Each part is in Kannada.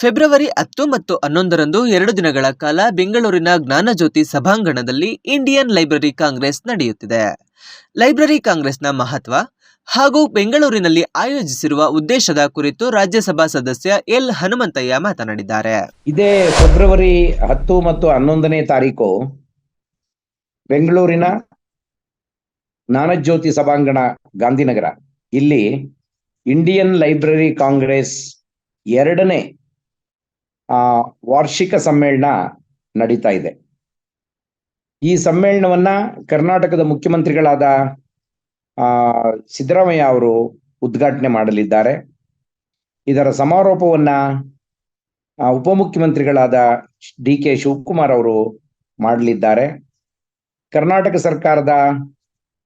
ಫೆಬ್ರವರಿ ಹತ್ತು ಮತ್ತು ಹನ್ನೊಂದರಂದು ಎರಡು ದಿನಗಳ ಕಾಲ ಬೆಂಗಳೂರಿನ ಜ್ಞಾನಜ್ಯೋತಿ ಸಭಾಂಗಣದಲ್ಲಿ ಇಂಡಿಯನ್ ಲೈಬ್ರರಿ ಕಾಂಗ್ರೆಸ್ ನಡೆಯುತ್ತಿದೆ. ಲೈಬ್ರರಿ ಕಾಂಗ್ರೆಸ್ನ ಮಹತ್ವ ಹಾಗೂ ಬೆಂಗಳೂರಿನಲ್ಲಿ ಆಯೋಜಿಸಿರುವ ಉದ್ದೇಶದ ಕುರಿತು ರಾಜ್ಯಸಭಾ ಸದಸ್ಯ ಎಲ್ ಹನುಮಂತಯ್ಯ ಮಾತನಾಡಿದ್ದಾರೆ. ಇದೇ ಫೆಬ್ರವರಿ ಹತ್ತು ಮತ್ತು ಹನ್ನೊಂದನೇ ತಾರೀಕು ಬೆಂಗಳೂರಿನ ಜ್ಞಾನಜ್ಯೋತಿ ಸಭಾಂಗಣ ಗಾಂಧಿನಗರ. ಇಲ್ಲಿ ಇಂಡಿಯನ್ ಲೈಬ್ರರಿ ಕಾಂಗ್ರೆಸ್ ಎರಡನೇ ಆ ವಾರ್ಷಿಕ ಸಮ್ಮೇಳನ ನಡೀತಾ ಇದೆ. ಈ ಸಮ್ಮೇಳನವನ್ನ ಕರ್ನಾಟಕದ ಮುಖ್ಯಮಂತ್ರಿಗಳಾದ, ಆ, ಸಿದ್ದರಾಮಯ್ಯ ಅವರು ಉದ್ಘಾಟನೆ ಮಾಡಲಿದ್ದಾರೆ. ಇದರ ಸಮಾರೋಪವನ್ನ ಉಪಮುಖ್ಯಮಂತ್ರಿಗಳಾದ ಡಿ ಕೆ ಶಿವಕುಮಾರ್ ಅವರು ಮಾಡಲಿದ್ದಾರೆ. ಕರ್ನಾಟಕ ಸರ್ಕಾರದ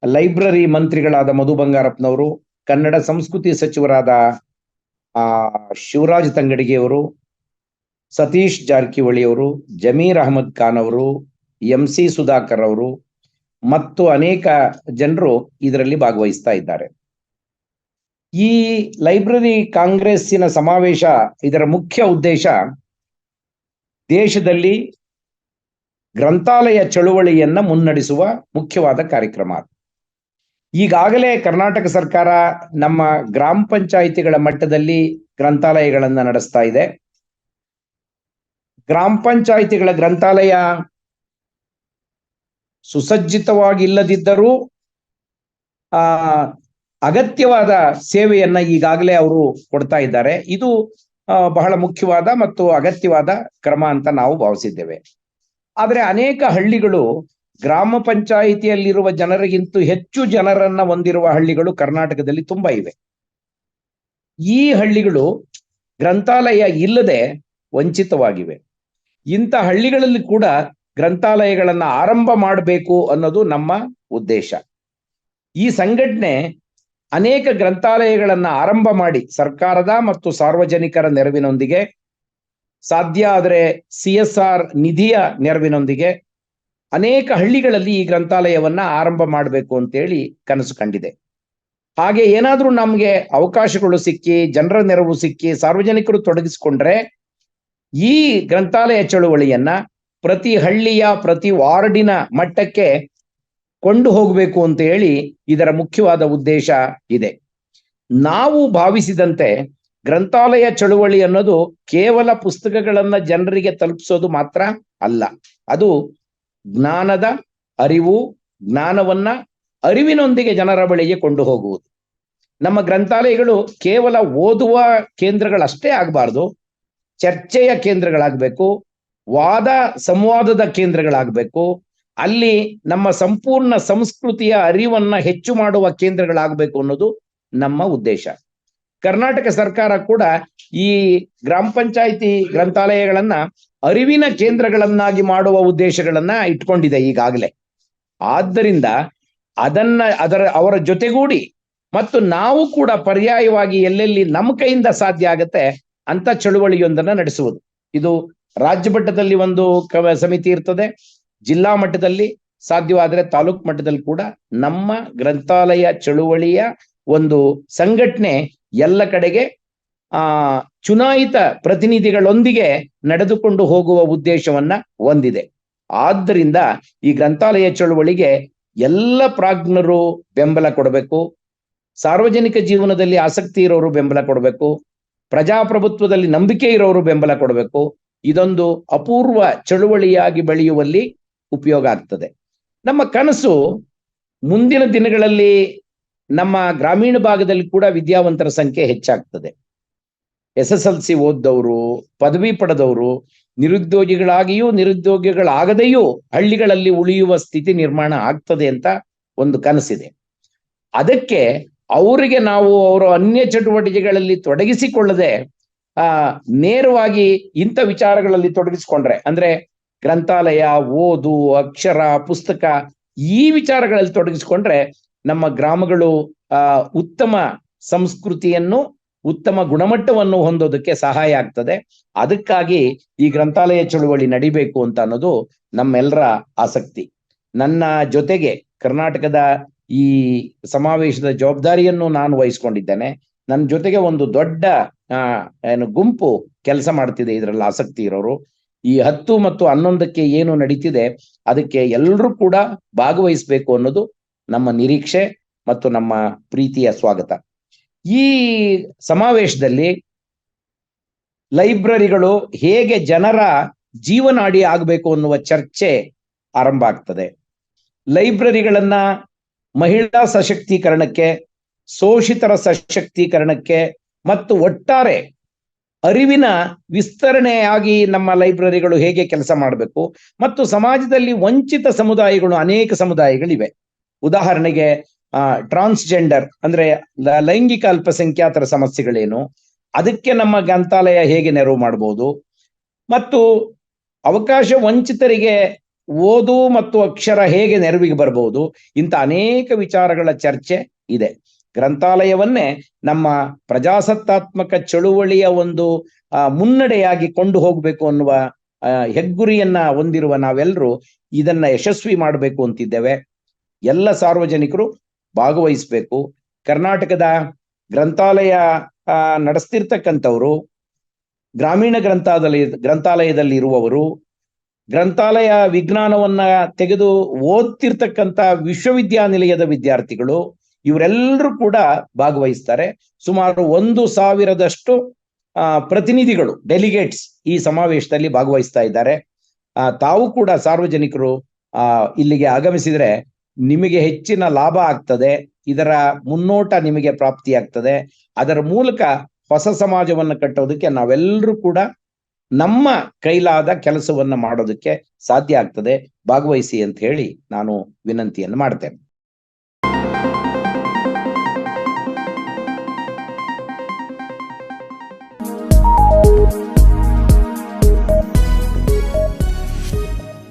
ಲೈಬ್ರರಿ ಮಂತ್ರಿಗಳಾದ ಮಧು ಬಂಗಾರಪ್ಪನವರು, ಕನ್ನಡ ಸಂಸ್ಕೃತಿ ಸಚಿವರಾದ, ಆ, ಶಿವರಾಜ್ ತಂಗಡಿಗೆ ಅವರು ಸತೀಶ್ ಜಾರಕಿಹೊಳಿ ಅವರು, ಜಮೀರ್ ಅಹಮದ್ ಖಾನ್ ಅವರು, ಎಂ ಸಿ ಸುಧಾಕರ್ ಅವರು ಮತ್ತು ಅನೇಕ ಜನರು ಇದರಲ್ಲಿ ಭಾಗವಹಿಸ್ತಾ ಇದ್ದಾರೆ. ಈ ಲೈಬ್ರರಿ ಕಾಂಗ್ರೆಸ್ಸಿನ ಸಮಾವೇಶ ಇದರ ಮುಖ್ಯ ಉದ್ದೇಶ ದೇಶದಲ್ಲಿ ಗ್ರಂಥಾಲಯ ಚಳುವಳಿಯನ್ನ ಮುನ್ನಡೆಸುವ ಮುಖ್ಯವಾದ ಕಾರ್ಯಕ್ರಮ. ಈಗಾಗಲೇ ಕರ್ನಾಟಕ ಸರ್ಕಾರ ನಮ್ಮ ಗ್ರಾಮ ಪಂಚಾಯಿತಿಗಳ ಮಟ್ಟದಲ್ಲಿ ಗ್ರಂಥಾಲಯಗಳನ್ನ ನಡೆಸ್ತಾ ಇದೆ. ಗ್ರಾಮ ಪಂಚಾಯಿತಿಗಳ ಗ್ರಂಥಾಲಯ ಸುಸಜ್ಜಿತವಾಗಿಲ್ಲದಿದ್ದರೂ, ಆ, ಅಗತ್ಯವಾದ ಸೇವೆಯನ್ನ ಈಗಾಗಲೇ ಅವರು ಕೊಡ್ತಾ ಇದ್ದಾರೆ. ಇದು ಬಹಳ ಮುಖ್ಯವಾದ ಮತ್ತು ಅಗತ್ಯವಾದ ಕ್ರಮ ಅಂತ ನಾವು ಭಾವಿಸಿದ್ದೇವೆ. ಆದರೆ ಅನೇಕ ಹಳ್ಳಿಗಳು ಗ್ರಾಮ ಪಂಚಾಯಿತಿಯಲ್ಲಿರುವ ಜನರಿಗಿಂತ ಹೆಚ್ಚು ಜನರನ್ನ ಹೊಂದಿರುವ ಹಳ್ಳಿಗಳು ಕರ್ನಾಟಕದಲ್ಲಿ ತುಂಬಾ ಇವೆ. ಈ ಹಳ್ಳಿಗಳು ಗ್ರಂಥಾಲಯ ಇಲ್ಲದೆ ವಂಚಿತವಾಗಿವೆ. ಇಂಥ ಹಳ್ಳಿಗಳಲ್ಲಿ ಕೂಡ ಗ್ರಂಥಾಲಯಗಳನ್ನ ಆರಂಭ ಮಾಡಬೇಕು ಅನ್ನೋದು ನಮ್ಮ ಉದ್ದೇಶ. ಈ ಸಂಘಟನೆ ಅನೇಕ ಗ್ರಂಥಾಲಯಗಳನ್ನ ಆರಂಭ ಮಾಡಿ ಸರ್ಕಾರದ ಮತ್ತು ಸಾರ್ವಜನಿಕರ ನೆರವಿನೊಂದಿಗೆ, ಸಾಧ್ಯ ಆದರೆ ಸಿ ಎಸ್ ಆರ್ ನಿಧಿಯ ನೆರವಿನೊಂದಿಗೆ ಅನೇಕ ಹಳ್ಳಿಗಳಲ್ಲಿ ಈ ಗ್ರಂಥಾಲಯವನ್ನ ಆರಂಭ ಮಾಡಬೇಕು ಅಂತೇಳಿ ಕನಸು ಕಂಡಿದೆ. ಹಾಗೆ ಏನಾದ್ರೂ ನಮ್ಗೆ ಅವಕಾಶಗಳು ಸಿಕ್ಕಿ, ಜನರ ನೆರವು ಸಿಕ್ಕಿ, ಸಾರ್ವಜನಿಕರು ತೊಡಗಿಸಿಕೊಂಡ್ರೆ ಈ ಗ್ರಂಥಾಲಯ ಚಳುವಳಿಯನ್ನ ಪ್ರತಿ ಹಳ್ಳಿಯ, ಪ್ರತಿ ವಾರ್ಡಿನ ಮಟ್ಟಕ್ಕೆ ಕೊಂಡು ಹೋಗಬೇಕು ಅಂತ ಹೇಳಿ ಇದರ ಮುಖ್ಯವಾದ ಉದ್ದೇಶ ಇದೆ. ನಾವು ಭಾವಿಸಿದಂತೆ ಗ್ರಂಥಾಲಯ ಚಳುವಳಿ ಅನ್ನೋದು ಕೇವಲ ಪುಸ್ತಕಗಳನ್ನ ಜನರಿಗೆ ತಲುಪಿಸೋದು ಮಾತ್ರ ಅಲ್ಲ. ಅದು ಜ್ಞಾನದ ಅರಿವು, ಜ್ಞಾನವನ್ನ ಅರಿವಿನೊಂದಿಗೆ ಜನರ ಬಳಿಗೆ ಕೊಂಡು ಹೋಗುವುದು. ನಮ್ಮ ಗ್ರಂಥಾಲಯಗಳು ಕೇವಲ ಓದುವ ಕೇಂದ್ರಗಳಷ್ಟೇ ಆಗಬಾರ್ದು. ಚರ್ಚೆಯ ಕೇಂದ್ರಗಳಾಗಬೇಕು, ವಾದ ಸಂವಾದದ ಕೇಂದ್ರಗಳಾಗಬೇಕು, ಅಲ್ಲಿ ನಮ್ಮ ಸಂಪೂರ್ಣ ಸಂಸ್ಕೃತಿಯ ಅರಿವನ್ನ ಹೆಚ್ಚು ಮಾಡುವ ಕೇಂದ್ರಗಳಾಗಬೇಕು ಅನ್ನೋದು ನಮ್ಮ ಉದ್ದೇಶ. ಕರ್ನಾಟಕ ಸರ್ಕಾರ ಕೂಡ ಈ ಗ್ರಾಮ ಪಂಚಾಯಿತಿ ಗ್ರಂಥಾಲಯಗಳನ್ನ ಅರಿವಿನ ಕೇಂದ್ರಗಳನ್ನಾಗಿ ಮಾಡುವ ಉದ್ದೇಶಗಳನ್ನ ಇಟ್ಕೊಂಡಿದೆ ಈಗಾಗಲೇ. ಆದ್ದರಿಂದ ಅದನ್ನ ಅದರ ಅವರ ಜೊತೆಗೂಡಿ ಮತ್ತು ನಾವು ಕೂಡ ಪರ್ಯಾಯವಾಗಿ ಎಲ್ಲೆಲ್ಲಿ ನಮ್ಮ ಕೈಯಿಂದ ಸಾಧ್ಯ ಆಗತ್ತೆ ಅಂತ ಚಳುವಳಿಯೊಂದನ್ನ ನಡೆಸುವುದು. ಇದು ರಾಜ್ಯ ಮಟ್ಟದಲ್ಲಿ ಒಂದು ಸಮಿತಿ ಇರ್ತದೆ. ಜಿಲ್ಲಾ ಮಟ್ಟದಲ್ಲಿ ಸಾಧ್ಯವಾದರೆ ತಾಲೂಕ್ ಮಟ್ಟದಲ್ಲಿ ಕೂಡ ನಮ್ಮ ಗ್ರಂಥಾಲಯ ಚಳುವಳಿಯ ಒಂದು ಸಂಘಟನೆ ಎಲ್ಲ ಕಡೆಗೆ, ಆ, ಚುನಾಯಿತ ಪ್ರತಿನಿಧಿಗಳೊಂದಿಗೆ ನಡೆದುಕೊಂಡು ಹೋಗುವ ಉದ್ದೇಶವನ್ನ ಹೊಂದಿದೆ. ಆದ್ದರಿಂದ ಈ ಗ್ರಂಥಾಲಯ ಚಳುವಳಿಗೆ ಎಲ್ಲ ಪ್ರಾಜ್ಞರು ಬೆಂಬಲ ಕೊಡಬೇಕು. ಸಾರ್ವಜನಿಕ ಜೀವನದಲ್ಲಿ ಆಸಕ್ತಿ ಇರೋರು ಬೆಂಬಲ ಕೊಡಬೇಕು. ಪ್ರಜಾಪ್ರಭುತ್ವದಲ್ಲಿ ನಂಬಿಕೆ ಇರೋರು ಬೆಂಬಲ ಕೊಡಬೇಕು. ಇದೊಂದು ಅಪೂರ್ವ ಚಳುವಳಿಯಾಗಿ ಬೆಳೆಯುವಲ್ಲಿ ಉಪಯೋಗ ಆಗ್ತದೆ. ನಮ್ಮ ಕನಸು ಮುಂದಿನ ದಿನಗಳಲ್ಲಿ ನಮ್ಮ ಗ್ರಾಮೀಣ ಭಾಗದಲ್ಲಿ ಕೂಡ ವಿದ್ಯಾವಂತರ ಸಂಖ್ಯೆ ಹೆಚ್ಚಾಗ್ತದೆ. ಎಸ್ ಎಸ್ ಎಲ್ ಸಿ ಓದ್ದವರು, ಪದವಿ ಪಡೆದವರು, ನಿರುದ್ಯೋಗಿಗಳಾಗಿಯೂ ನಿರುದ್ಯೋಗಿಗಳಾಗದೆಯೂ ಹಳ್ಳಿಗಳಲ್ಲಿ ಉಳಿಯುವ ಸ್ಥಿತಿ ನಿರ್ಮಾಣ ಆಗ್ತದೆ ಅಂತ ಒಂದು ಕನಸಿದೆ. ಅದಕ್ಕೆ ಅವರಿಗೆ ನಾವು ಅವರ ಅನ್ಯ ಚಟುವಟಿಕೆಗಳಲ್ಲಿ ತೊಡಗಿಸಿಕೊಳ್ಳದೆ, ಆ, ನೇರವಾಗಿ ಇಂಥ ವಿಚಾರಗಳಲ್ಲಿ ತೊಡಗಿಸಿಕೊಂಡ್ರೆ, ಅಂದ್ರೆ ಗ್ರಂಥಾಲಯ, ಓದು, ಅಕ್ಷರ, ಪುಸ್ತಕ ಈ ವಿಚಾರಗಳಲ್ಲಿ ತೊಡಗಿಸಿಕೊಂಡ್ರೆ ನಮ್ಮ ಗ್ರಾಮಗಳು, ಆ, ಉತ್ತಮ ಸಂಸ್ಕೃತಿಯನ್ನು, ಉತ್ತಮ ಗುಣಮಟ್ಟವನ್ನು ಹೊಂದೋದಕ್ಕೆ ಸಹಾಯ ಆಗ್ತದೆ. ಅದಕ್ಕಾಗಿ ಈ ಗ್ರಂಥಾಲಯ ಚಳುವಳಿ ನಡಿಬೇಕು ಅಂತ ಅನ್ನೋದು ನಮ್ಮೆಲ್ಲರ ಆಸಕ್ತಿ. ನನ್ನ ಜೊತೆಗೆ ಕರ್ನಾಟಕದ ಈ ಸಮಾವೇಶದ ಜವಾಬ್ದಾರಿಯನ್ನು ನಾನು ವಹಿಸ್ಕೊಂಡಿದ್ದೇನೆ. ನನ್ನ ಜೊತೆಗೆ ಒಂದು ದೊಡ್ಡ ಏನು ಗುಂಪು ಕೆಲಸ ಮಾಡ್ತಿದೆ ಇದರಲ್ಲಿ ಆಸಕ್ತಿ ಇರೋರು. ಈ ಹತ್ತು ಮತ್ತು ಹನ್ನೊಂದಕ್ಕೆ ಏನು ನಡೀತಿದೆ, ಅದಕ್ಕೆ ಎಲ್ಲರೂ ಕೂಡ ಭಾಗವಹಿಸಬೇಕು ಅನ್ನೋದು ನಮ್ಮ ನಿರೀಕ್ಷೆ ಮತ್ತು ನಮ್ಮ ಪ್ರೀತಿಯ ಸ್ವಾಗತ. ಈ ಸಮಾವೇಶದಲ್ಲಿ ಲೈಬ್ರರಿಗಳು ಹೇಗೆ ಜನರ ಜೀವನಾಡಿ ಆಗಬೇಕು ಅನ್ನುವ ಚರ್ಚೆ ಆರಂಭ ಆಗ್ತದೆ. ಲೈಬ್ರರಿಗಳನ್ನ ಮಹಿಳಾ ಸಶಕ್ತೀಕರಣಕ್ಕೆ, ಶೋಷಿತರ ಸಶಕ್ತೀಕರಣಕ್ಕೆ ಮತ್ತು ಒಟ್ಟಾರೆ ಅರಿವಿನ ವಿಸ್ತರಣೆಯಾಗಿ ನಮ್ಮ ಲೈಬ್ರರಿಗಳು ಹೇಗೆ ಕೆಲಸ ಮಾಡಬೇಕು ಮತ್ತು ಸಮಾಜದಲ್ಲಿ ವಂಚಿತ ಸಮುದಾಯಗಳು, ಅನೇಕ ಸಮುದಾಯಗಳಿವೆ. ಉದಾಹರಣೆಗೆ ಟ್ರಾನ್ಸ್ಜೆಂಡರ್ ಅಂದ್ರೆ ಲೈಂಗಿಕ ಅಲ್ಪಸಂಖ್ಯಾತರ ಸಮಸ್ಯೆಗಳೇನು, ಅದಕ್ಕೆ ನಮ್ಮ ಗ್ರಂಥಾಲಯ ಹೇಗೆ ನೆರವು ಮಾಡಬಹುದು ಮತ್ತು ಅವಕಾಶ ವಂಚಿತರಿಗೆ ಓದು ಮತ್ತು ಅಕ್ಷರ ಹೇಗೆ ನೆರವಿಗೆ ಬರಬಹುದು ಇಂಥ ಅನೇಕ ವಿಚಾರಗಳ ಚರ್ಚೆ ಇದೆ. ಗ್ರಂಥಾಲಯವನ್ನೇ ನಮ್ಮ ಪ್ರಜಾಸತ್ತಾತ್ಮಕ ಚಳುವಳಿಯ ಒಂದು ಮುನ್ನಡೆಯಾಗಿ ಕೊಂಡು ಹೋಗ್ಬೇಕು ಅನ್ನುವ ಹೆಗ್ಗುರಿಯನ್ನ ಹೊಂದಿರುವ ನಾವೆಲ್ಲರೂ ಇದನ್ನ ಯಶಸ್ವಿ ಮಾಡಬೇಕು ಅಂತಿದ್ದೇವೆ. ಎಲ್ಲ ಸಾರ್ವಜನಿಕರು ಭಾಗವಹಿಸಬೇಕು. ಕರ್ನಾಟಕದ ಗ್ರಂಥಾಲಯ ನಡೆಸ್ತಿರ್ತಕ್ಕಂಥವ್ರು, ಗ್ರಾಮೀಣ ಗ್ರಂಥಾಲಯ ಗ್ರಂಥಾಲಯದಲ್ಲಿ ಇರುವವರು ಗ್ರಂಥಾಲಯ ವಿಜ್ಞಾನವನ್ನ ತೆಗೆದು ಓದ್ತಿರ್ತಕ್ಕಂಥ ವಿಶ್ವವಿದ್ಯಾನಿಲಯದ ವಿದ್ಯಾರ್ಥಿಗಳು ಇವರೆಲ್ಲರೂ ಕೂಡ ಭಾಗವಹಿಸ್ತಾರೆ. ಸುಮಾರು ಒಂದು ಸಾವಿರದಷ್ಟು ಪ್ರತಿನಿಧಿಗಳು ಡೆಲಿಗೇಟ್ಸ್ ಈ ಸಮಾವೇಶದಲ್ಲಿ ಭಾಗವಹಿಸ್ತಾ ಇದ್ದಾರೆ. ತಾವು ಕೂಡ ಸಾರ್ವಜನಿಕರು ಇಲ್ಲಿಗೆ ಆಗಮಿಸಿದ್ರೆ ನಿಮಗೆ ಹೆಚ್ಚಿನ ಲಾಭ ಆಗ್ತದೆ. ಇದರ ಮುನ್ನೋಟ ನಿಮಗೆ ಪ್ರಾಪ್ತಿಯಾಗ್ತದೆ ಅದರ ಮೂಲಕ ಹೊಸ ಸಮಾಜವನ್ನು ಕಟ್ಟೋದಕ್ಕೆ ನಾವೆಲ್ಲರೂ ಕೂಡ ನಮ್ಮ ಕೈಲಾದ ಕೆಲಸವನ್ನ ಮಾಡೋದಕ್ಕೆ ಸಾಧ್ಯ ಆಗ್ತದೆ. ಭಾಗವಹಿಸಿ ಅಂತ ಹೇಳಿ ನಾನು ವಿನಂತಿಯನ್ನು ಮಾಡ್ತೇನೆ.